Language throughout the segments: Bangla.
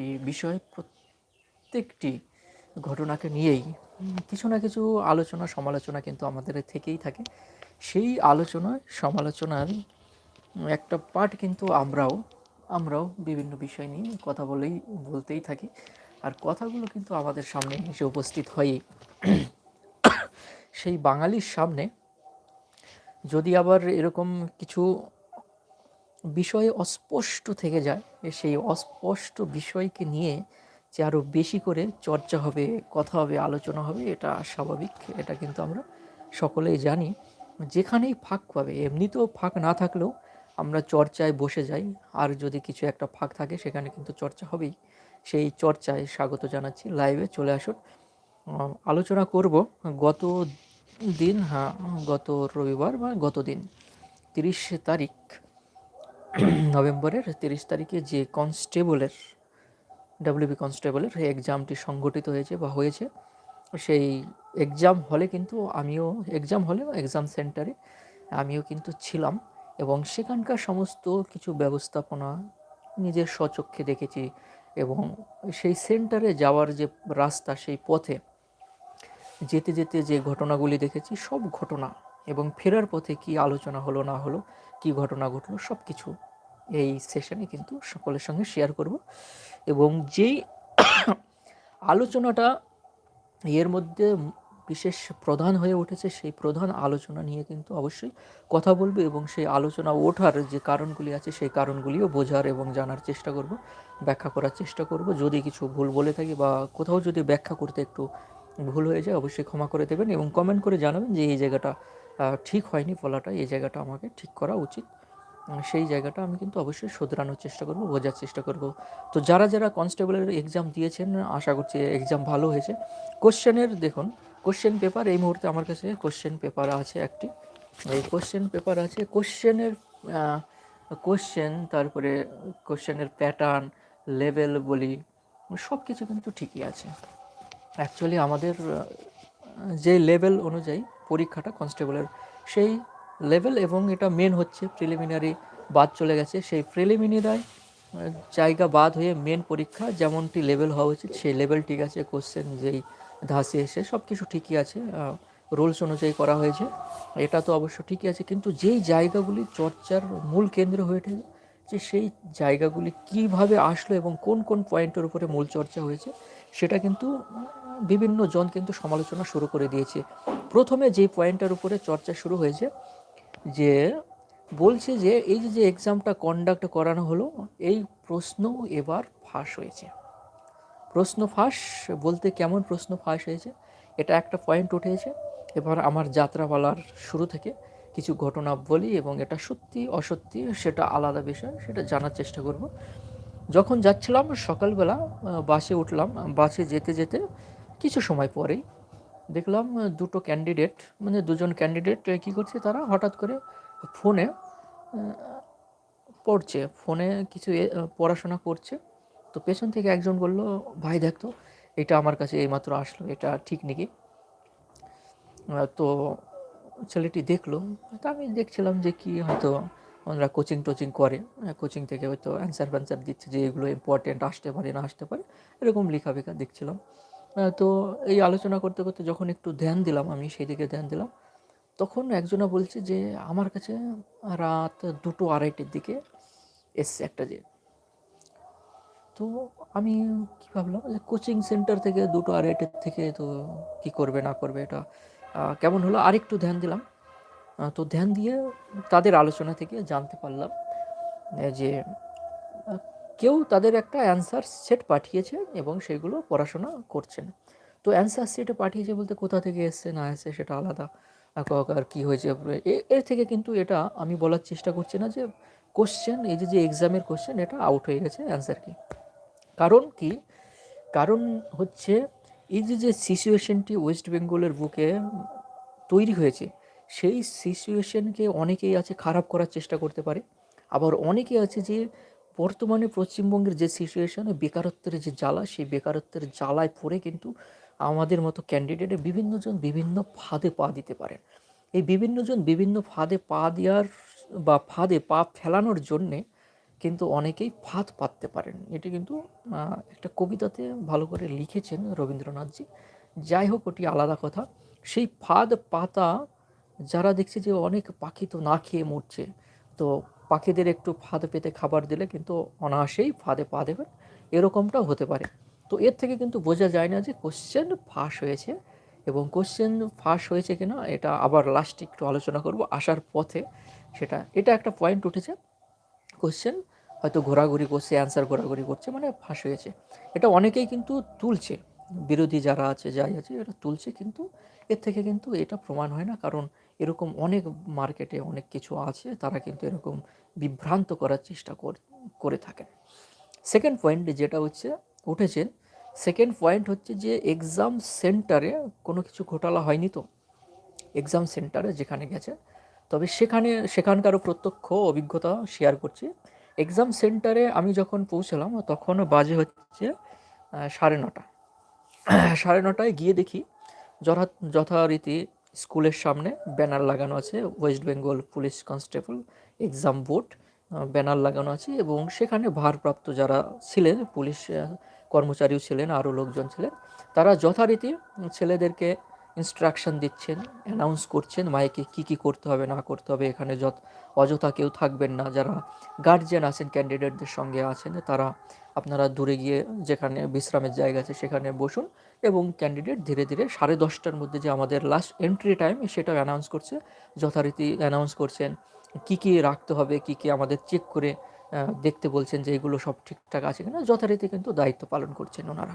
প্রত্যেকটি বিষয় প্রত্যেকটি ঘটনাকে নিয়েই কিছু না কিছু আলোচনা, সমালোচনা কিন্তু আমাদের থেকেই থাকে। সেই আলোচনা, সমালোচনার একটা পার্ট কিন্তু আমরাও আমরাও বিভিন্ন বিষয় নিয়ে কথা বলেই, বলতেই থাকি। আর কথাগুলো কিন্তু আমাদের সামনে এসে উপস্থিত হয়ই। সেই বাঙালির সামনে যদি আবার এরকম কিছু বিষয় অস্পষ্ট থেকে যায় সেই অস্পষ্ট বিষয়কে নিয়ে যে আরও বেশি করে চর্চা হবে, কথা হবে, আলোচনা হবে, এটা স্বাভাবিক, এটা কিন্তু আমরা সকলেই জানি। যেখানেই ফাঁক পাবে, এমনিতেও ফাঁক না থাকলেও আমরা চর্চায় বসে যাই। আর যদি কিছু একটা ফাঁক থাকে, সেখানে কিন্তু চর্চা হবেই। সেই চর্চায় স্বাগত জানাচ্ছি, লাইভে চলে আসুন। আলোচনা করব গত দিন হ্যাঁ গত রবিবার বা গত দিন, তিরিশ তারিখ। নভেম্বরের তিরিশ তারিখে যে কনস্টেবলের ডাব্লিউবি কনস্টেবলের এক্সামটি সংগঠিত হয়েছে বা হয়েছে, সেই এক্সাম হলে কিন্তু আমিও এক্সাম হলে এক্সাম সেন্টারে আমিও কিন্তু ছিলাম এবং সেখানকার সমস্ত কিছু ব্যবস্থাপনা নিজের স্বচক্ষে দেখেছি এবং সেই সেন্টারে যাওয়ার যে রাস্তা, সেই পথে যেতে যেতে যে ঘটনাগুলি দেখেছি, সব ঘটনা এবং ফেরার পথে কি আলোচনা হলো না হলো, কি ঘটনা ঘটলো সব কিছু এই সেশনে কিন্তু সকলের সঙ্গে শেয়ার করব। এবং যেই আলোচনাটা এর মধ্যে বিশেষ প্রধান হয়ে উঠেছে, সেই প্রধান আলোচনা নিয়ে কিন্তু অবশ্যই কথা বলব এবং সেই আলোচনা ওঠার যে কারণগুলি আছে, সেই কারণগুলিও বোঝার এবং জানার চেষ্টা করব, ব্যাখ্যা করার চেষ্টা করব। যদি কিছু ভুল বলে থাকি বা কোথাও যদি ব্যাখ্যা করতে একটু ভুল হয়ে যায়, অবশ্যই ক্ষমা করে দেবেন এবং কমেন্ট করে জানাবেন যে এই জায়গাটা ঠিক হয়নি বলাটা, এই জায়গাটা আমাকে ঠিক করা উচিত। সেই জায়গাটা আমি কিন্তু অবশ্যই শোধরানোর চেষ্টা করব, বোঝার চেষ্টা করব। তো যারা যারা কনস্টেবলের এক্সাম দিয়েছেন, আশা করছি এক্সাম ভালো হয়েছে। কোশ্চেনের দেখুন কোশ্চেন পেপার এই মুহূর্তে আমার কাছে কোশ্চেন পেপার আছে একটি। এই কোশ্চেন পেপার আছে কোশ্চেনের কোশ্চেন তারপরে কোশ্চেনের প্যাটার্ন লেভেল বলি সব কিছু কিন্তু ঠিকই আছে। অ্যাকচুয়ালি আমাদের যে লেভেল অনুযায়ী পরীক্ষাটা কনস্টেবলের। সেই লেভেল এবং এটা মেন হচ্ছে প্রিলিমিনারি বাদ চলে গেছে। সেই প্রিলিমিনারি জায়গা বাদ হয়ে মেন পরীক্ষা যেমনটি লেভেল হওয়া উচিত, সেই লেভেল ঠিক আছে কোশ্চেন যেই ধাসে এসে সব কিছু ঠিকই আছে রুলস অনুযায়ী করা হয়েছে। এটা তো অবশ্য ঠিকই আছে, কিন্তু যেই জায়গাগুলি চর্চার মূল কেন্দ্র হয়ে যে সেই জায়গাগুলি কীভাবে আসলো এবং কোন কোন পয়েন্টের উপরে মূল চর্চা হয়েছে, সেটা কিন্তু বিভিন্ন জন কিন্তু সমালোচনা শুরু করে দিয়েছে। প্রথমে যে পয়েন্টের উপরে চর্চা শুরু হয়েছে, যে বলছে যে এই যে যে এক্সামটা কন্ডাক্ট করানো হলো, এই প্রশ্ন এবার ফাঁস হয়েছে। প্রশ্ন ফাঁস বলতে কেমন প্রশ্ন ফাঁস হয়েছে? এটা একটা পয়েন্ট উঠেছে। এবার আমার যাত্রা বলার শুরু থেকে কিছু ঘটনা বলি এবং এটা সত্যি অসত্যি সেটা আলাদা বিষয়, সেটা জানার চেষ্টা করব। যখন যাচ্ছিলাম সকালবেলা বাসে উঠলাম, বাসে যেতে যেতে কিছু সময় পরেই দেখলাম দুটো ক্যান্ডিডেট মানে দুজন ক্যান্ডিডেট কী করছে তারা? হঠাৎ করে ফোনে পড়ছে, ফোনে কিছু পড়াশোনা করছে। তো পেছন থেকে একজন বলল, ভাই দেখ তো, এটা আমার কাছে এইমাত্র আসলো, এটা ঠিক নাকি? তো ছেলেটি দেখল, তো আমি দেখছিলাম যে কি হয়তো ওনারা কোচিং টোচিং করে। কোচিং থেকে হয়তো অ্যান্সার ফ্যান্সার দিচ্ছে যে এগুলো ইম্পর্টেন্ট আসতে পারে, না আসতে পারে, এরকম লেখা বেখা দেখছিলাম তো এই আলোচনা করতে করতে যখন একটু ধ্যান দিলাম, আমি সেই দিকে ধ্যান দিলাম, তখন একজনা বলছে যে আমার কাছে রাত দুটো আড়াইটের দিকে এসছে একটা যে। তো আমি কী ভাবলাম যে কোচিং সেন্টার থেকে দুটো আড়াইটের থেকে তো কি করবে, না করবে, এটা কেমন হলো? আরেকটু ধ্যান দিলাম। তো ধ্যান দিয়ে তাদের আলোচনা থেকে জানতে পারলাম যে কেউ তাদের একটা অ্যান্সার সেট পাঠিয়েছে এবং সেগুলো পড়াশোনা করছেন। তো অ্যান্সার সেটে পাঠিয়েছে বলতে কোথা থেকে এসছে, না এসছে সেটা আলাদা। আর ক- হয়েছে? এর থেকে কিন্তু এটা আমি বলার চেষ্টা করছি না যে কোশ্চেন এই যে যে এক্সামের কোশ্চেন এটা আউট হয়ে গেছে অ্যান্সার কি। কারণ কি? কারণ হচ্ছে এই যে যে সিচুয়েশনটি ওয়েস্ট বেঙ্গলের বুকে তৈরি হয়েছে, সেই সিচুয়েশনকে অনেকেই আছে খারাপ করার চেষ্টা করতে পারে। আবার অনেকে আছে যে, বর্তমানে পশ্চিমবঙ্গের যে সিচুয়েশন বেকারত্বের যে জ্বালা, সেই বেকারত্বের জ্বালায় পড়ে কিন্তু আমাদের মতো ক্যান্ডিডেটে বিভিন্নজন বিভিন্ন ফাঁদে পা দিতে পারেন এই বিভিন্নজন বিভিন্ন ফাঁদে পা দেওয়ার বা ফাঁদে পা ফেলানোর জন্যে কিন্তু অনেকেই ফাঁদ পাততে পারেন। এটি কিন্তু একটা কবিতাতে ভালো করে লিখেছেন রবীন্দ্রনাথজি। যাই হোক, ওটি আলাদা কথা। সেই ফাঁদ পাতা যারা দেখছে যে অনেক পাখি তো না খেয়ে মরছে, তো পাখিদের একটু ফাঁদ পেতে খাবার দিলে কিন্তু অনায়াসেই ফাঁদে পা দেবেন। এরকমটাও হতে পারে। তো এর থেকে কিন্তু বোঝা যায় না যে কোশ্চেন ফাঁস হয়েছে এবং কোশ্চেন ফাঁস হয়েছে কিনা, এটা আবার লাস্টে একটু আলোচনা করব আসার পথে। সেটা, এটা একটা পয়েন্ট উঠেছে। কোশ্চেন হয়তো ঘোরাঘুরি করছে অ্যান্সার ঘোরাঘুরি করছে মানে ফাঁস হয়েছে। এটা অনেকেই কিন্তু তুলছে। বিরোধী যারা আছে, যাই আছে এটা তুলছে কিন্তু এর থেকে কিন্তু এটা প্রমাণ হয় না। কারণ এরকম অনেক মার্কেটে অনেক কিছু আছে, তারা কিন্তু এরকম বিভ্রান্ত করার চেষ্টা করে থাকেন। সেকেন্ড পয়েন্ট যেটা হচ্ছে, উঠেছে। সেকেন্ড পয়েন্ট হচ্ছে যে এক্সাম সেন্টারে কোনো কিছু ঘোটালা হয়নি তো? এক্সাম সেন্টারে যেখানে গেছে। তবে সেখানে, সেখানকারও প্রত্যক্ষ অভিজ্ঞতা শেয়ার করছি। এক্সাম সেন্টারে আমি যখন পৌঁছলাম তখন বাজে হচ্ছে সাড়ে নটা। সাড়ে নটায় গিয়ে দেখি যথা যথারীতি স্কুলের সামনে ব্যানার লাগানো আছে West Bengal police constable exam board banner লাগানো আছে এবং সেখানে ভারপ্রাপ্ত যারা ছিলেন, পুলিশ কর্মচারীও ছিলেন, আরও লোকজন ছিলেন, তারা যথারীতি ছেলেদেরকে ইনস্ট্রাকশন দিচ্ছেন অ্যানাউন্স করছেন, মাইকে কি কি করতে হবে, না করতে হবে, এখানে যত, অযথা কেউ থাকবেন না, যারা গার্জিয়ান আছেন ক্যান্ডিডেটদের সঙ্গে আছেন, তারা আপনারা দূরে গিয়ে যেখানে বিশ্রামের জায়গা আছে, সেখানে বসুন এবং ক্যান্ডিডেট ধীরে ধীরে সাড়ে দশটার মধ্যে যে আমাদের লাস্ট এন্ট্রি টাইম সেটাও অ্যানাউন্স করছে, যথারীতি অ্যানাউন্স করছেন, কি কি রাখতে হবে, কি কি আমাদের চেক করে দেখতে বলছেন যে এগুলো সব ঠিকঠাক আছে কিনা, যথারীতি কিন্তু দায়িত্ব পালন করছেন ওনারা।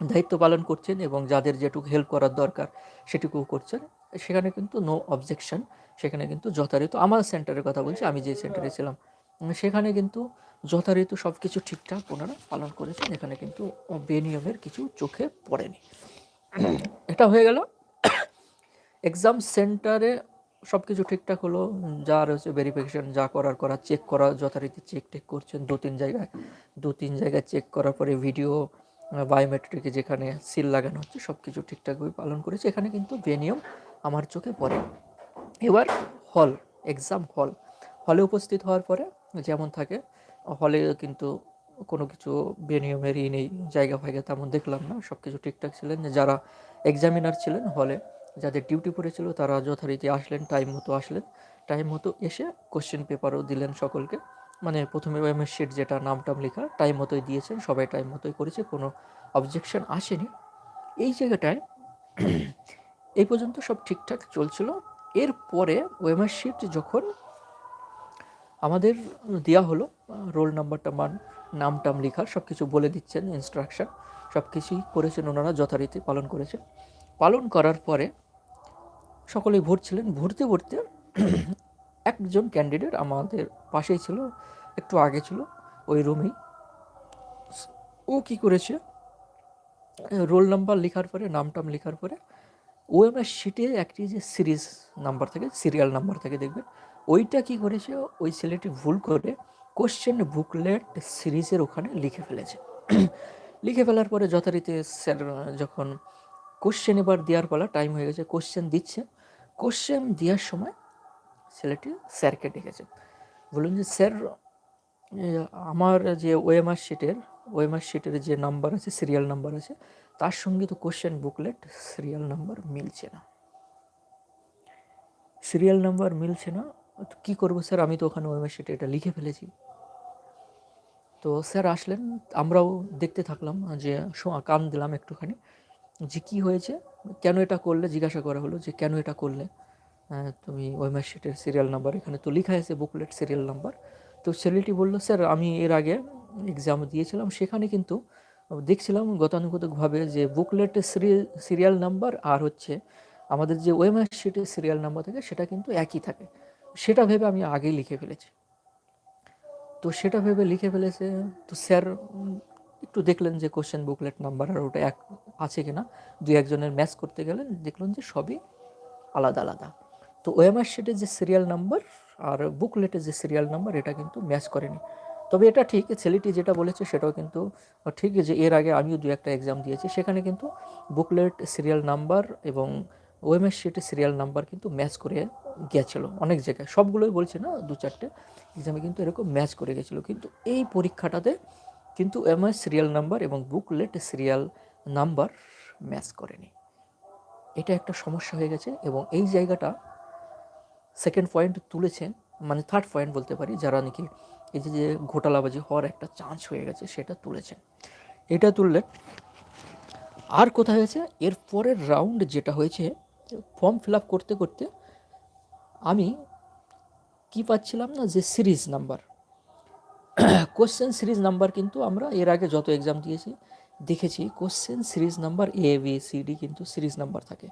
দায়িত্ব পালন করছেন এবং যাদের যেটুকু হেল্প করার দরকার সেটুকু করছেন সেখানে কিন্তু নো অবজেকশন সেখানে কিন্তু যথারীতি আমার সেন্টারের কথা বলছি আমি যে সেন্টারে ছিলাম সেখানে কিন্তু যথারীতি সব কিছু ঠিকঠাক ওনারা পালন করেছেন এখানে কিন্তু বেনিয়মের কিছু চোখে পড়েনি। এটা হয়ে গেল। এক্সাম সেন্টারে সব কিছু ঠিকঠাক হলো যা রয়েছে ভেরিফিকেশন যা করার করা চেক করা যথারীতি চেক টেক করছেন দু তিন জায়গায় দু তিন জায়গায় চেক করার পরে ভিডিও বায়োমেট্রিকে যেখানে সিল লাগানো হচ্ছে সব কিছু ঠিকঠাকভাবে পালন করেছে, এখানে কিন্তু বেনিয়ম আমার চোখে পড়ে। এবার হল এক্সাম হল হলে উপস্থিত হওয়ার পরে যেমন থাকে হলে কিন্তু কোনো কিছু বেনিয়মের ই নেই, জায়গা ফায়গা তেমন দেখলাম না সব কিছু ঠিকঠাক ছিলেন। যারা এক্সামিনার ছিলেন হলে যাদের ডিউটি পড়েছিল, তারা যথারীতি আসলেন টাইম মতো আসলেন। টাইম মতো এসে কোশ্চেন পেপারও দিলেন সকলকে। মানে প্রথমে ওএমএস শিট যেটা নাম টাম লেখা টাইম মতোই দিয়েছেন, সবাই টাইম মতোই করেছে, কোনো অবজেকশন আসেনি। এই জায়গাটায় এই পর্যন্ত সব ঠিকঠাক চলছিল। এরপরে ওএমএস শিট যখন আমাদের দেওয়া হলো রোল নাম্বারটা মান নাম টাম লেখার সব কিছু বলে দিচ্ছেন ইনস্ট্রাকশান সব কিছুই করেছেন ওনারা, যথারীতি পালন করেছেন। পালন করার পরে সকলেই ভরছিলেন ভরতে ভরতে একজন ক্যান্ডিডেট আমাদের পাশেই ছিল, একটু আগে ছিল, ওই রুমেই ও কি করেছে? রোল নাম্বার লেখার পরে, নাম টাম লেখার পরে, ও আমার শিটে একটি যে সিরিজ নাম্বার থাকে সিরিয়াল নাম্বার থাকে দেখবেন, ওইটা কি করেছে? ওই ছেলেটি ভুল করে কোশ্চেন বুকলেট সিরিজের ওখানে লিখে ফেলেছে। লিখে ফেলার পরে যথারীতি স্যার যখন কোশ্চেন এবার দেওয়ার পালা টাইম হয়ে গেছে কোশ্চেন দিচ্ছে। কোশ্চেন দেওয়ার সময় ছেলেটি স্যারকে ডেকেছে। বলুন যে, স্যার আমার যে ওএমআর শিটের ওএমআর শিটের যে নাম্বার আছে সিরিয়াল নাম্বার আছে, তার সঙ্গে তো কোশ্চেন বুকলেট সিরিয়াল নাম্বার মিলছে না। সিরিয়াল নাম্বার মিলছে না? তো কী করব স্যার? আমি তো ওখানে ওএমআর শিটে এটা লিখে ফেলেছি। তো স্যার আসলেন, আমরাও দেখতে থাকলাম যে কান দিলাম একটুখানি, যে কী হয়েছে, কেন এটা করলে? জিজ্ঞাসা করা হলো যে, কেন এটা করলে? তুমি ওই মার্কশিটের সিরিয়াল নাম্বার এখানে তো লেখা আছে বুকলেট সিরিয়াল নাম্বার তো ছেলেটি বলল, স্যার, আমি এর আগে এক্সাম দিয়েছিলাম, সেখানে কিন্তু দেখছিলাম গতানুগতিকভাবে যে বুকলেটের সিরিয়াল নাম্বার আর হচ্ছে আমাদের যে ওয়েমার শিটের সিরিয়াল নাম্বার থাকে, সেটা কিন্তু একই থাকে। সেটা ভেবে আমি আগেই লিখে ফেলেছি। তো সেটা ভেবে লিখে ফেলেছে, তো স্যার, একটু দেখলেন যে কোশ্চেন বুকলেট নাম্বার আর ওটা এক, আছে কিনা? দুই একজনের ম্যাচ করতে গেলেন, দেখলেন যে সবই আলাদা আলাদা। তো ওএমআর শিটের যে সিরিয়াল নাম্বার আর বুকলেটের যে সিরিয়াল নাম্বার এটা কিন্তু ম্যাচ করেনি। তবে এটা ঠিক, ছেলেটি যেটা বলেছে সেটাও কিন্তু ঠিক যে এর আগে আমিও দু একটা এক্সাম দিয়েছি, সেখানে কিন্তু বুকলেট সিরিয়াল নাম্বার এবং ওএমএস শিটের সিরিয়াল নাম্বার কিন্তু ম্যাচ করে গিয়েছিল অনেক জায়গায়। সবগুলোই বলছে না, দু চারটে এক্সামে কিন্তু এরকম ম্যাচ করে গেছিল। কিন্তু এই পরীক্ষাটাতে কিন্তু এমআই সিরিয়াল নাম্বার এবং বুকলেট সিরিয়াল নাম্বার ম্যাচ করেনি। এটা একটা সমস্যা হয়ে গেছে এবং এই জায়গাটা সেকেন্ড পয়েন্ট তুলেছেন মানে থার্ড পয়েন্ট বলতে পারি, যারা নাকি এই যে যে ঘোটালাবাজি হওয়ার একটা চান্স হয়ে গেছে, সেটা তুলেছেন। এটা তুললেন আর কোথায় হয়েছে? এর পরের রাউন্ড যেটা হয়েছে ফর্ম ফিল আপ করতে করতে আমি কি পাচ্ছিলাম না? যে series number question series number কিন্তু আমরা এর আগে যত এক্সাম দিয়েছি, দেখেছি question series number A B C D কিন্তু সিরিজ নাম্বার থাকে।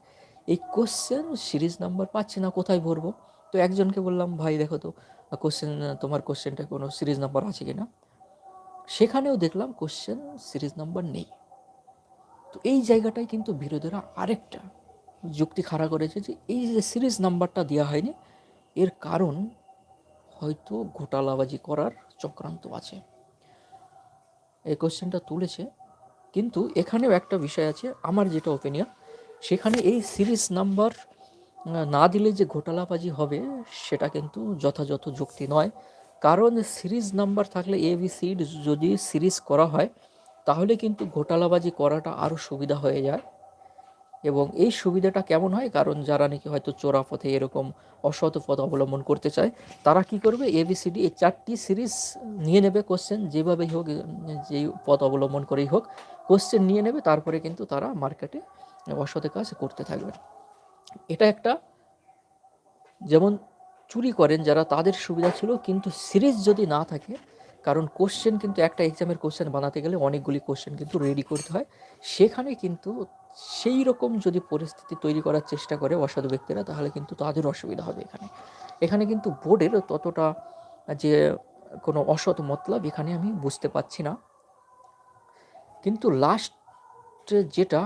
এই কোশ্চেন সিরিজ নাম্বার পাচ্ছি না, কোথায় ভরবো? তো একজনকে বললাম, ভাই, দেখো তো কোশ্চেন তোমার কোশ্চেনটা কোনো সিরিজ নাম্বার আছে কি না সেখানেও দেখলাম কোশ্চেন সিরিজ নাম্বার নেই। তো এই জায়গাটায় কিন্তু বিরোধীরা আরেকটা যুক্তি খাড়া করেছে যে, এই যে সিরিজ নাম্বারটা দেওয়া হয়নি, এর কারণ হয়তো ঘোটালাবাজি করার চক্রান্ত আছে। এই কোশ্চেনটা তুলেছে, কিন্তু এখানেও একটা বিষয় আছে, আমার যেটা ওপিনিয়ন সেখানে এই সিরিজ নাম্বার না দিলে যে ঘোটালাবাজি হবে, সেটা কিন্তু যথাযথ যুক্তি নয়। কারণ সিরিজ নাম্বার থাকলে এ বি সি যদি সিরিজ করা হয়, তাহলে কিন্তু ঘোটালাবাজি করাটা আরও সুবিধা হয়ে যায়। এবং এই সুবিধাটা কেমন হয়? কারণ যারা নাকি হয়তো চোরা পথে এরকম অসৎ পথ অবলম্বন করতে চায়, তারা কি করবে? এবিসিডি এই চারটি সিরিজ নিয়ে নেবে কোশ্চেন যেভাবেই হোক, যেই পথ অবলম্বন করেই হোক কোশ্চেন নিয়ে নেবে, তারপরে কিন্তু তারা মার্কেটে অসৎ কাজ করতে থাকবে। এটা একটা, যেমন চুরি করেন যারা তাদের সুবিধা ছিল, কিন্তু সিরিজ যদি না থাকে, কারণ কোশ্চেন কিন্তু একটা এক্সামের কোশ্চেন বানাতে গেলে অনেকগুলি কোশ্চেন কিন্তু রেডি করতে হয়। সেখানে কিন্তু সেই রকম যদি পরিস্থিতি তৈরি করার চেষ্টা করে অসাধু ব্যক্তিরা, তাহলে কিন্তু তাদের অসুবিধা হবে এখানে। এখানে কিন্তু বোর্ডের ততটা যে কোনো অসৎ মতলব এখানে আমি বুঝতে পারছি না। কিন্তু লাস্ট যেটা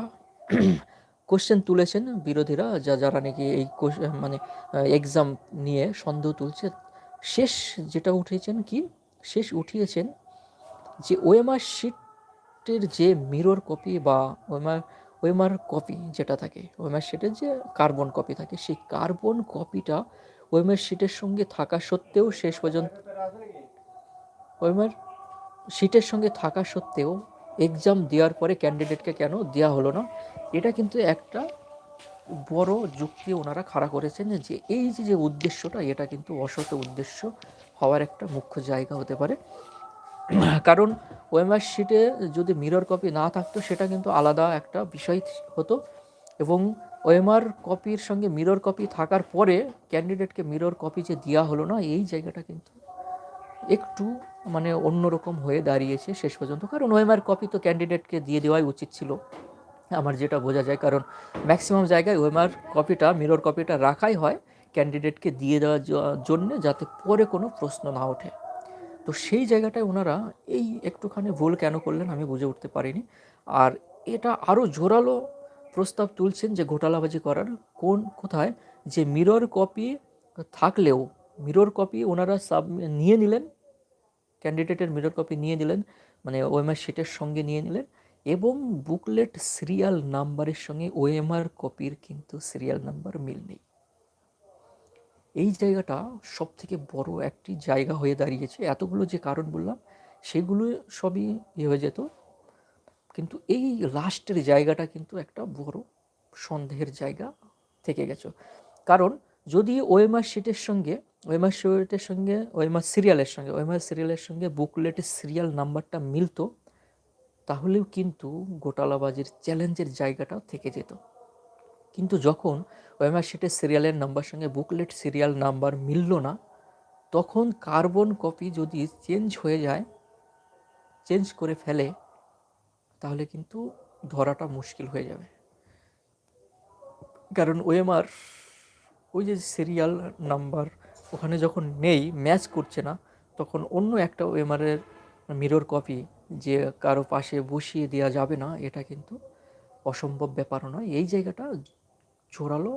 কোশ্চেন তুলেছেন বিরোধীরা, যা যারা নাকি এই মানে এক্সাম নিয়ে সন্দেহ তুলছে। শেষ যেটা উঠেছেন কি? শেষ উঠিয়েছেন যে ওএমআর শিটের যে মিরর কপি বা ওএমআর ওএমআর কপি যেটা থাকে, ওএমআর শিটের যে কার্বন কপি থাকে, সেই কার্বন কপিটা ওএমআর শিটের সঙ্গে থাকা সত্ত্বেও শেষ পর্যন্ত, ওএমআর শিটের সঙ্গে থাকা সত্ত্বেও এক্সাম দেওয়ার পরে ক্যান্ডিডেটকে কেন দেওয়া হলো না? এটা কিন্তু একটা বড় যুক্তি ওনারা খাড়া করেছেন যে এই যে যে উদ্দেশ্যটা, এটা কিন্তু অসত উদ্দেশ্য হওয়ার একটা মুখ্য জায়গা হতে পারে। কারণ ওএমআর শিটে যদি মিরর কপি না থাকতো, সেটা কিন্তু আলাদা একটা বিষয় হতো এবং ওএমআর কপির সঙ্গে মিরর কপি থাকার পরে ক্যান্ডিডেটকে মিরর কপি যে দেওয়া হলো না, এই জায়গাটা কিন্তু একটু মানে অন্যরকম হয়ে দাঁড়িয়েছে শেষ পর্যন্ত। কারণ ওএমআর কপি তো ক্যান্ডিডেটকে দিয়ে দেওয়াই উচিত ছিল। আমার যেটা বোঝা যায়, কারণ ম্যাক্সিমাম জায়গায় ওএমআর কপিটা মিরর কপিটা রাখাই হয় ক্যান্ডিডেটকে দিয়ে দেওয়ার জন্য যাতে পরে কোনো প্রশ্ন না ওঠে। তো সেই জায়গাটায় ওনারা এই একটুখানি ভুল কেন করলেন আমি বুঝে উঠতে পারিনি। আর এটা আরও জোরালো প্রস্তাব তুলছেন যে ঘোটালাবাজি করার কোন কোথায় যে মিরর কপি থাকলেও মিরর কপি ওনারা সাব নিয়ে নিলেন ক্যান্ডিডেটের মিরর কপি নিয়ে নিলেন মানে ওএমআর শিটের সঙ্গে নিয়ে নিলেন এবং বুকলেট সিরিয়াল নাম্বারের সঙ্গে ওএমআর কপির কিন্তু সিরিয়াল নাম্বার মিল নেই। এই জায়গাটা সব থেকে বড় একটি জায়গা হয়ে দাঁড়িয়েছে। এতগুলো যে কারণ বললাম, সেগুলো সবই ইয়ে হয়ে যেত। কিন্তু এই লাস্টের জায়গাটা কিন্তু একটা বড় সন্দেহের জায়গা থেকে গেছে। কারণ যদি ওএমআর শিটের সঙ্গে ওএমআর শিটের সঙ্গে ওএমআর সিরিয়ালের সঙ্গে ওএমআর সিরিয়ালের সঙ্গে বুকলেটের সিরিয়াল নাম্বারটা মিলতো, তাহলেও কিন্তু গোটালাবাজির চ্যালেঞ্জের জায়গাটা থেকে যেত। কিন্তু যখন ওএমআর শিটের সিরিয়ালের নাম্বার সঙ্গে বুকলেট সিরিয়াল নাম্বার মিলল না, তখন কার্বন কপি যদি চেঞ্জ হয়ে যায় চেঞ্জ করে ফেলে, তাহলে কিন্তু ধরাটা মুশকিল হয়ে যাবে। কারণ ওএমআর ওই যে সিরিয়াল নাম্বার ওখানে যখন নেই ম্যাচ করছে না, তখন অন্য একটা ওএমআরের মিরর কপি যে কারও পাশে বসিয়ে দেওয়া যাবে না, এটা কিন্তু অসম্ভব ব্যাপারও নয়। এই জায়গাটা জোরালো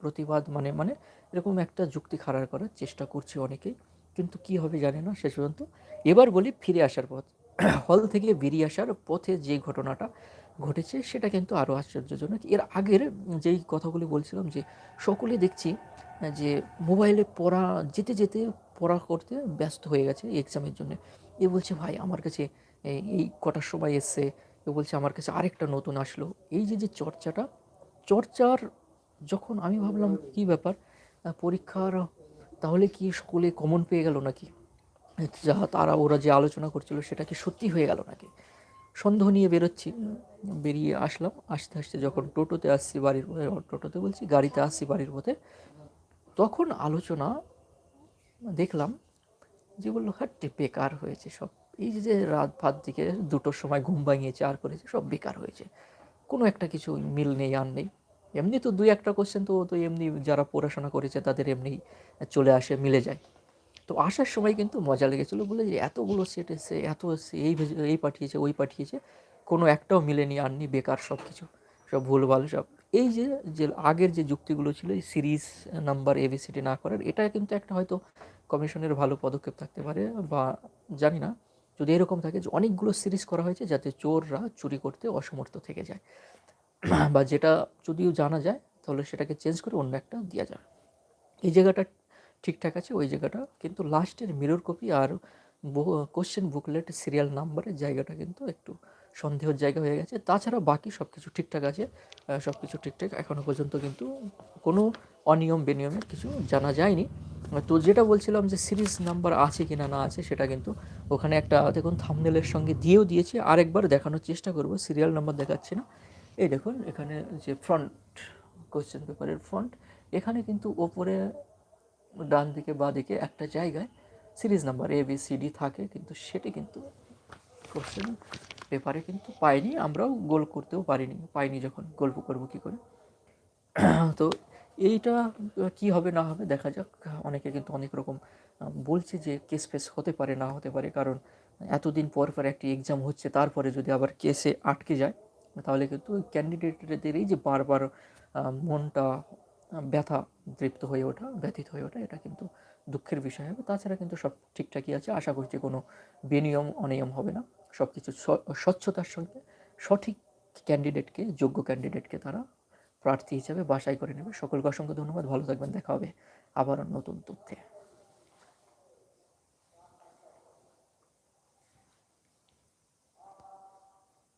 প্রতিবাদ মানে মানে এরকম একটা যুক্তি খাড়া করার চেষ্টা করছে অনেকেই। কিন্তু কি হবে জানে না, শেষ পর্যন্ত। এবার বলি ফিরে আসার পথ। হল থেকে বেরিয়ে আসার পথে যে ঘটনাটা ঘটেছে, সেটা কিন্তু আরও আশ্চর্যজনক। এর আগের যেই কথাগুলি বলছিলাম যে সকলে দেখছি যে মোবাইলে পড়া, যেতে যেতে পড়া করতে ব্যস্ত হয়ে গেছে এক্সামের জন্য। এ বলছে, ভাই, আমার কাছে এই এই কটার সময় এসছে। এ বলছে, আমার কাছে আরেকটা নতুন আসলো। এই যে যে চর্চাটা, চর্চার যখন আমি ভাবলাম, কি ব্যাপার? পরীক্ষার, তাহলে কি স্কুলে কমন পেয়ে গেল নাকি? যা তারা, ওরা যে আলোচনা করছিল, সেটা কি সত্যি হয়ে গেল নাকি? সন্দেহ নিয়ে বেরোচ্ছি। বেরিয়ে আসলাম। আস্তে আস্তে যখন টোটোতে আসছি, বাড়ির, টোটোতে বলছি, গাড়িতে আসছি বাড়ির পথে। তখন আলোচনা দেখলাম যে বলল, হাট্টে, বেকার হয়েছে সব। এই যে রাত ভাত দিকে দুটোর সময় ঘুম ভাঙিয়েছে আর করেছে, সব বেকার হয়েছে। কোনো একটা কিছু মিল নেই, আর নেই। এমনি তো দুই একটা কোশ্চেন তো তো এমনি যারা পড়াশোনা করেছে তাদের এমনি চলে আসে, মিলে যায়। তো আসার সময় কিন্তু মজা লেগেছিলো বলে যে এতগুলো সেট এসছে, এত এসছে, এই এই পাঠিয়েছে, ওই পাঠিয়েছে। কোনো একটাও মিলেনি আননি বেকার সব কিছু সব ভুলভাল সব এই যে যে আগের যে যুক্তিগুলো ছিল, এই সিরিজ নাম্বার এবিসিডি না করার, এটা কিন্তু একটা হয়তো কমিশনের ভালো পদক্ষেপ থাকতে পারে বা জানি না। যদি এরকম থাকে যে অনেকগুলো সিরিজ করা হয়েছে যাতে চোররা চুরি করতে অসমর্থ থেকে যায়। বা যেটা যদিও জানা যায়, তাহলে সেটাকে চেঞ্জ করে অন্য একটা দেওয়া যায় এই জায়গাটা ঠিকঠাক আছে, ওই জায়গাটা কিন্তু লাস্টের মিরর কপি আর বহু কোশ্চেন বুকলেট সিরিয়াল নাম্বারের জায়গাটা কিন্তু একটু সন্দেহের জায়গা হয়ে গেছে। তাছাড়া বাকি সব কিছু ঠিকঠাক আছে। সব কিছু ঠিকঠাক। এখনও পর্যন্ত কিন্তু কোনো অনিয়ম বেনিয়মের কিছু জানা যায়নি। তো যেটা বলছিলাম যে সিরিজ নাম্বার আছে কি না না আছে, সেটা কিন্তু ওখানে একটা, দেখুন থামনেলের সঙ্গে দিয়েও দিয়েছি। আরেকবার দেখানোর চেষ্টা করব। সিরিয়াল নাম্বার দেখাচ্ছে না। এই দেখুন, এখানে যে ফ্রন্ট কোশ্চেন পেপারের ফ্রন্ট এখানে কিন্তু ওপরে ডান দিকে, বা দিকে একটা জায়গায় series number A B C D থাকে। কিন্তু সেটি কিন্তু কোশ্চেন পেপারে কিন্তু পাইনি, আমরাও গোল করতেও পারিনি, পাইনি যখন গল্প করব কী করে? তো এইটা কি হবে না হবে দেখা যাক, অনেকে কিন্তু অনেক রকম বলছে যে কেস ফেস হতে পারে, না হতে পারে, কারণ এতদিন পর পর একটি এক্সাম হচ্ছে, তারপরে যদি আবার কেসে আটকে যায়, তাহলে কিন্তু ক্যান্ডিডেটদেরই যে বারবার মনটা ব্যথা তৃপ্ত হয়ে ওঠা, ব্যথিত হয়ে ওঠা, এটা কিন্তু দুঃখের বিষয় হবে। তাছাড়া কিন্তু সব ঠিকঠাকই আছে, আশা করছি কোনো বেনিয়ম অনিয়ম হবে না। সব কিছু স্বচ্ছতার সঙ্গে সঠিক ক্যান্ডিডেটকে যোগ্য ক্যান্ডিডেটকে তারা প্রার্থী হিসাবে বাসাই করে নেবে। সকলকে অসংখ্য ধন্যবাদ। ভালো থাকবেন। দেখা হবে আবার নতুন তথ্যে।